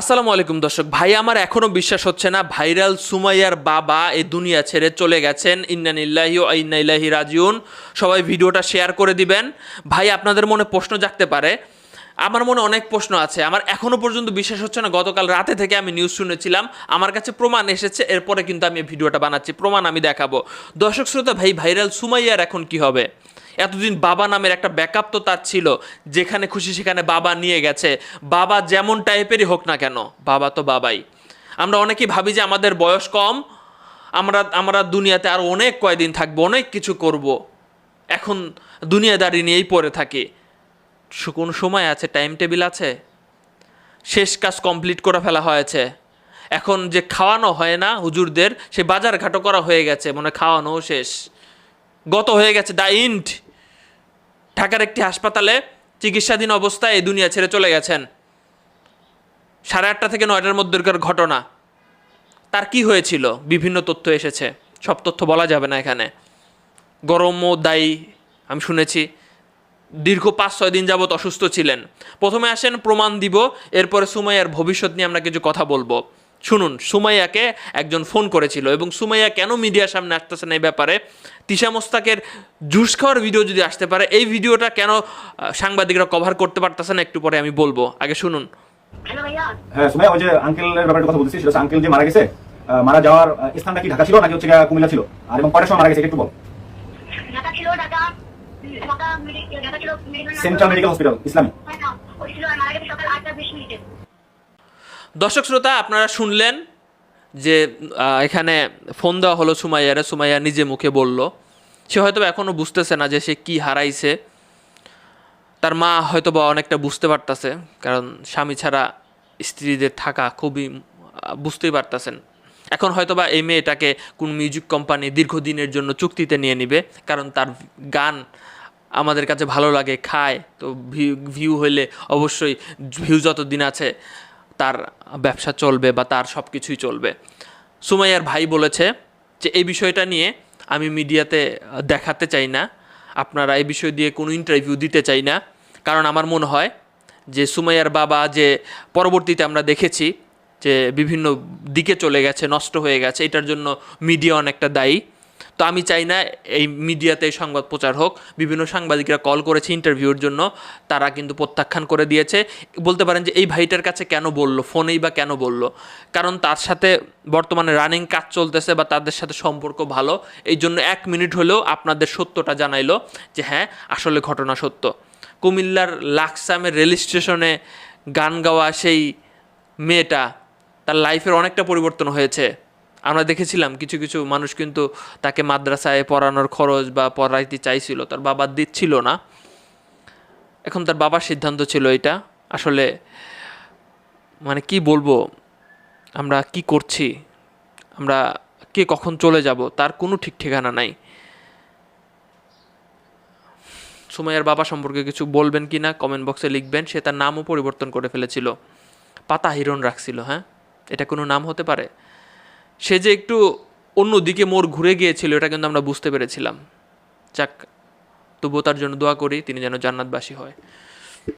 আসসালামু আলাইকুম দর্শক। ভাই, আমার এখনও বিশ্বাস হচ্ছে না, ভাইরাল সুমাইয়ার বাবা এই দুনিয়া ছেড়ে চলে গেছেন। ইন্নানিল্লাহি ও ইন্নাইল্লাহি রাজিউন। সবাই ভিডিওটা শেয়ার করে দিবেন। ভাই, আপনাদের মনে প্রশ্ন জাগতে পারে আমার মনে অনেক প্রশ্ন আছে। আমার এখনও পর্যন্ত বিশ্বাস হচ্ছে না, গতকাল রাতে থেকে আমি নিউজ শুনেছিলাম। আমার কাছে প্রমাণ এসেছে, এরপরে কিন্তু আমি ভিডিওটা বানাচ্ছি। প্রমাণ আমি দেখাবো। দর্শক শ্রোতা, ভাই, ভাইরাল সুমাইয়ার এখন কি হবে? এতদিন বাবা নামের একটা ব্যাকআপ তো তার ছিল, যেখানে খুশি সেখানে বাবা নিয়ে গেছে। বাবা যেমন টাইপেরই হোক না কেন, বাবা তো বাবাই। আমরা অনেকেই ভাবি যে আমাদের বয়স কম, আমরা আমরা দুনিয়াতে আর অনেক কয়দিন থাকব, অনেক কিছু করব। এখন দুনিয়াদারি নিয়েই পড়ে থাকি। কোন সময় আছে টাইম টেবিল আছে? শেষ কাজ কমপ্লিট করে ফেলা হয়েছে। এখন যে খাওয়ানো হয় না হুজুরদের, সে বাজার ঘাটও করা হয়ে গেছে মানে খাওয়ানোও শেষ। গত হয়ে গেছে দ্য ইন্ড ঢাকার একটি হাসপাতালে চিকিৎসাধীন অবস্থায় এই দুনিয়া ছেড়ে চলে গেছেন। সাড়ে আটটা থেকে নয়টার মধ্যেকার ঘটনা। তার কি হয়েছিল? বিভিন্ন তথ্য এসেছে। সব তথ্য বলা যাবে না এখানে। গরমও দায়ী, আমি শুনেছি। দীর্ঘ পাঁচ ছয় দিন যাবৎ অসুস্থ ছিলেন। প্রথমে আসেন প্রমাণ দিব এরপরে সুমাইয়ার ভবিষ্যৎ নিয়ে আমরা কিছু কথা বলব। শুনুন সুমাইয়াকে একজন ফোন করেছিল এবং সুমাইয়া কেন মিডিয়ার সামনে আসতেছে না এই ব্যাপারে? তিশা মোস্তাকের জুস খাওয়ার ভিডিও যদি আসতে পারে এই ভিডিওটা কেন সাংবাদিকরা কভার করতে পারতেছে না একটু পরে আমি বলব। আগে শুনুন। হ্যাঁ সুমাইয়া ওই যে আঙ্কেলের ব্যাপারে কথা বলতেছি সেটা আঙ্কেল যে মারা গেছে মারা যাওয়ার স্থানটা কি ঢাকা ছিল নাকি হচ্ছে কুমিল্লা ছিল? আর এবং কটার সময় মারা গেছে একটু বল। ঢাকা ছিল ঢাকা সেন্ট্রাল মেডিকেল হসপিটাল ইসলামী দর্শক শ্রোতা, আপনারা শুনলেন যে এখানে ফোন দেওয়া হলো সুমাইয়ারে, সুমাইয়া নিজে মুখে বলল। সে হয়তো এখনও বুঝতেছে না যে সে কি হারাইছে। তার মা হয়তো বা অনেকটা বুঝতে পারতাছে, কারণ স্বামী ছাড়া স্ত্রীদের থাকা খুবই বুঝতেই পারতাছেন। এখন হয়তো বা এই মেয়েটাকে কোন মিউজিক কোম্পানি দীর্ঘদিনের জন্য চুক্তিতে নিয়ে নিবে, কারণ তার গান আমাদের কাছে ভালো লাগে, খায়, তো ভিউ হইলে অবশ্যই ভিউ যত দিন আছে তার ব্যবসা চলবে বা তার সব কিছুই চলবে। সুমাইয়ার ভাই বলেছে যে, এই বিষয়টা নিয়ে আমি মিডিয়াতে দেখাতে চাই না। আপনারা এই বিষয় দিয়ে কোনো ইন্টারভিউ দিতে চাই না। কারণ আমার মনে হয় যে, সুমাইয়ার বাবা যে পরবর্তীতে আমরা দেখেছি যে, বিভিন্ন দিকে চলে গেছে, নষ্ট হয়ে গেছে, এটার জন্য মিডিয়া অনেকটা দায়ী। তো আমি চাই না এই মিডিয়াতে সংবাদ প্রচার হোক, বিভিন্ন সাংবাদিকরা কল করেছে ইন্টারভিউর জন্য, তারা কিন্তু প্রত্যাখ্যান করে দিয়েছে। বলতে পারেন যে এই ভাইটার কাছে কেন বলল, ফোনেই বা কেন বলল? কারণ তার সাথে বর্তমানে রানিং কাজ চলতেছে বা তাদের সাথে সম্পর্ক ভালো, এই জন্য এক মিনিট হলেও আপনাদের সত্যটা জানাইলো যে হ্যাঁ আসলে ঘটনা সত্য। কুমিল্লার লাকসামের রেল স্টেশনে গান গাওয়া সেই মেয়েটা, তার লাইফের অনেকটা পরিবর্তন হয়েছে। আমরা দেখেছিলাম কিছু কিছু মানুষ কিন্তু তাকে মাদ্রাসায় পড়ানোর খরচ বা পড়াইতে চাইছিল, তার বাবা দিচ্ছিল না। এখন তার বাবার সিদ্ধান্ত ছিল এটা। আসলে মানে কি বলব, আমরা কি করছি, আমরা কে কখন চলে যাব, তার কোনো ঠিক ঠিকানা নাই। সুমাইয়ার বাবা সম্পর্কে কিছু বলবেন কি না কমেন্ট বক্সে লিখবেন। সে তার নামও পরিবর্তন করে ফেলেছিল। পাতা হিরণ রাখছিল হ্যাঁ? এটা কোনো নাম হতে পারে? সে যে একটু অন্য দিকে মোড় ঘুরে গিয়েছিল, এটা কিন্তু আমরা বুঝতে পেরেছিলাম। যাক, তবুও তার জন্য দোয়া করি, তিনি যেন জান্নাতবাসী হয়।